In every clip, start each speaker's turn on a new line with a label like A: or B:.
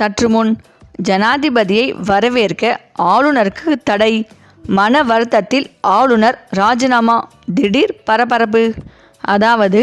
A: சற்று முன் ஜனாதிபதியை வரவேற்க ஆளுநருக்கு தடை. மன வருத்தத்தில் ஆளுநர் ராஜினாமா. திடீர் பரபரப்பு. அதாவது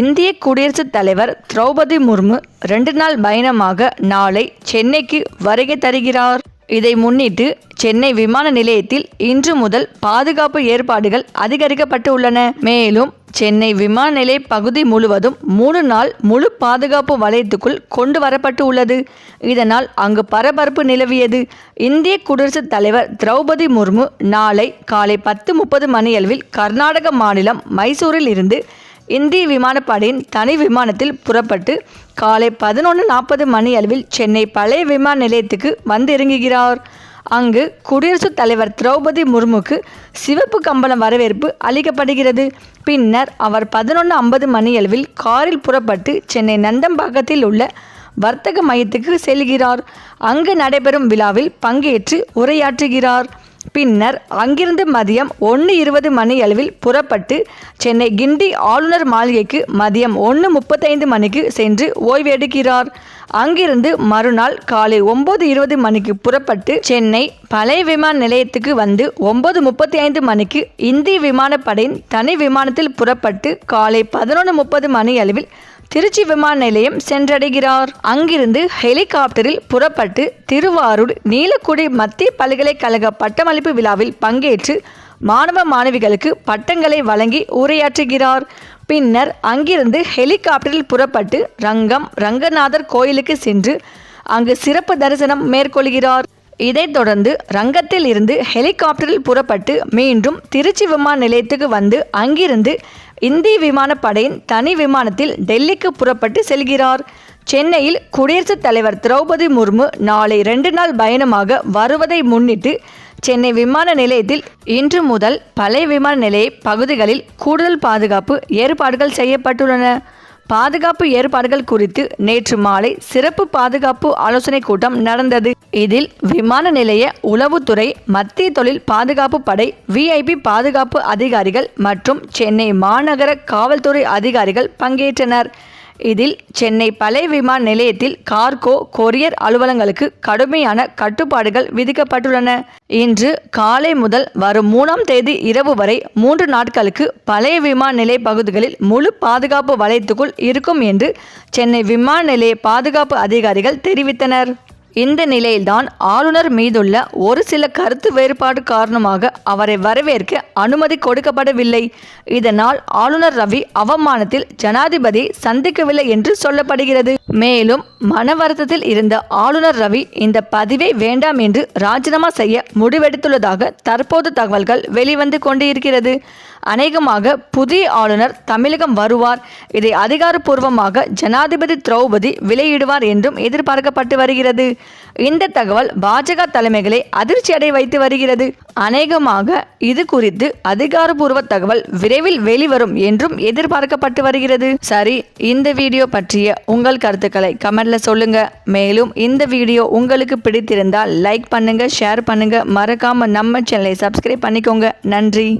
A: இந்திய குடியரசுத் தலைவர் திரௌபதி முர்மு ரெண்டு நாள் பயணமாக நாளை சென்னைக்கு வருகை தருகிறார். இதை முன்னிட்டு சென்னை விமான நிலையத்தில் இன்று முதல் பாதுகாப்பு ஏற்பாடுகள் அதிகரிக்கப்பட்டு உள்ளன. மேலும் சென்னை விமான நிலைய பகுதி முழுவதும் மூணு நாள் முழு பாதுகாப்பு வலயத்துக்குள் கொண்டு வரப்பட்டு உள்ளது. இதனால் அங்கு பரபரப்பு நிலவியது. இந்திய குடியரசுத் தலைவர் திரௌபதி முர்மு நாளை காலை பத்து முப்பது மணியளவில் கர்நாடக மாநிலம் மைசூரில் இருந்து இந்திய விமானப்படையின் தனி விமானத்தில் புறப்பட்டு காலை பதினொன்று நாற்பது மணி அளவில் சென்னை பழைய விமான நிலையத்துக்கு வந்து இறங்குகிறார். அங்கு குடியரசுத் தலைவர் திரௌபதி முர்முக்கு சிவப்பு கம்பளம் வரவேற்பு அளிக்கப்படுகிறது. பின்னர் அவர் பதினொன்று ஐம்பது மணியளவில் காரில் புறப்பட்டு சென்னை நந்தம்பாக்கத்தில் உள்ள வர்த்தக மையத்துக்கு செல்கிறார். அங்கு நடைபெறும் விழாவில் பங்கேற்று உரையாற்றுகிறார். பின்னர் அங்கிருந்து மதியம் ஒன்று இருபது மணி அளவில் புறப்பட்டு சென்னை கிண்டி ஆளுநர் மாளிகைக்கு மதியம் ஒன்று முப்பத்தைந்து மணிக்கு சென்று ஓய்வெடுக்கிறார் அங்கிருந்து மறுநாள் காலை ஒன்பது இருபது மணிக்கு புறப்பட்டு சென்னை பழைய விமான நிலையத்துக்கு வந்து ஒன்பது முப்பத்தி ஐந்து மணிக்கு இந்திய விமானப்படையின் தனி விமானத்தில் புறப்பட்டு காலை பதினொன்று முப்பது மணி அளவில் திருச்சி விமான நிலையம் சென்றடைகிறார். அங்கிருந்து ஹெலிகாப்டரில் புறப்பட்டு திருவாரூர் நீலக்குடி மத்திய பல்கலைக்கழக பட்டமளிப்பு விழாவில் பங்கேற்று மாணவ மாணவிகளுக்கு பட்டங்களை வழங்கி உரையாற்றுகிறார். பின்னர் அங்கிருந்து ஹெலிகாப்டரில் புறப்பட்டு ரங்கம் ரங்கநாதர் கோயிலுக்கு சென்று அங்கு சிறப்பு தரிசனம் மேற்கொள்கிறார். இதைத் தொடர்ந்து ரங்கத்தில் இருந்து ஹெலிகாப்டரில் புறப்பட்டு மீண்டும் திருச்சி விமான நிலையத்துக்கு வந்து அங்கிருந்து இந்திய விமானப்படையின் தனி விமானத்தில் டெல்லிக்கு புறப்பட்டு செல்கிறார். சென்னையில் குடியரசுத் தலைவர் திரௌபதி முர்மு நாளை ரெண்டு நாள் பயணமாக வருவதை முன்னிட்டு சென்னை விமான நிலையத்தில் இன்று முதல் பழைய விமான நிலைய பகுதிகளில் கூடுதல் பாதுகாப்பு ஏற்பாடுகள் செய்யப்பட்டுள்ளன. பாதுகாப்பு ஏற்பாடுகள் குறித்து நேற்று மாலை சிறப்பு பாதுகாப்பு ஆலோசனை கூட்டம் நடந்தது. இதில் விமான நிலைய உளவுத்துறை மத்திய தொழில் பாதுகாப்பு படை விஐபி பாதுகாப்பு அதிகாரிகள் மற்றும் சென்னை மாநகர காவல்துறை அதிகாரிகள் பங்கேற்றனர். இதில் சென்னை பழைய விமான நிலையத்தில் கார்கோ கொரியர் அலுவலங்களுக்கு கடுமையான கட்டுப்பாடுகள் விதிக்கப்பட்டுள்ளன. இன்று காலை முதல் வரும் மூணாம் தேதி இரவு வரை மூன்று நாட்களுக்கு பழைய விமான நிலைய பகுதிகளில் முழு பாதுகாப்பு வலயத்துக்குள் இருக்கும் என்று சென்னை விமான நிலைய பாதுகாப்பு அதிகாரிகள் தெரிவித்தனர். இந்த நிலையில்தான் ஆளுநர் மீதுள்ள ஒரு சில கருத்து வேறுபாடு காரணமாக அவரை வரவேற்க அனுமதி கொடுக்கப்படவில்லை. இதனால் ஆளுநர் ரவி அவமானத்தில் ஜனாதிபதி சந்திக்கவில்லை என்று சொல்லப்படுகிறது. மேலும் மன வருத்தத்தில் இருந்த ஆளுநர் ரவி இந்த பதிவை வேண்டாம் என்று ராஜினாமா செய்ய முடிவெடுத்துள்ளதாக தற்போது தகவல்கள் வெளிவந்து கொண்டிருக்கிறது. அநேகமாக புதிய ஆளுநர் தமிழகம் வருவார். இதை அதிகாரப்பூர்வமாக ஜனாதிபதி திரௌபதி விலையிடுவார் என்றும் எதிர்பார்க்கப்பட்டு வருகிறது. இந்த தகவல் பாஜக தலைமைகளை அதிர்ச்சி அடை வைத்து வருகிறது. அநேகமாக இது குறித்து அதிகாரப்பூர்வ தகவல் விரைவில் வெளிவரும் என்றும் எதிர்பார்க்கப்பட்டு வருகிறது. சரி இந்த வீடியோ பற்றிய உங்கள் கருத்துக்களை கமெண்ட்ல சொல்லுங்க. மேலும் இந்த வீடியோ உங்களுக்கு பிடித்திருந்தால் லைக் பண்ணுங்க ஷேர் பண்ணுங்க. மறக்காம நம்ம சேனலை சப்ஸ்கிரைப் பண்ணிக்கோங்க. நன்றி.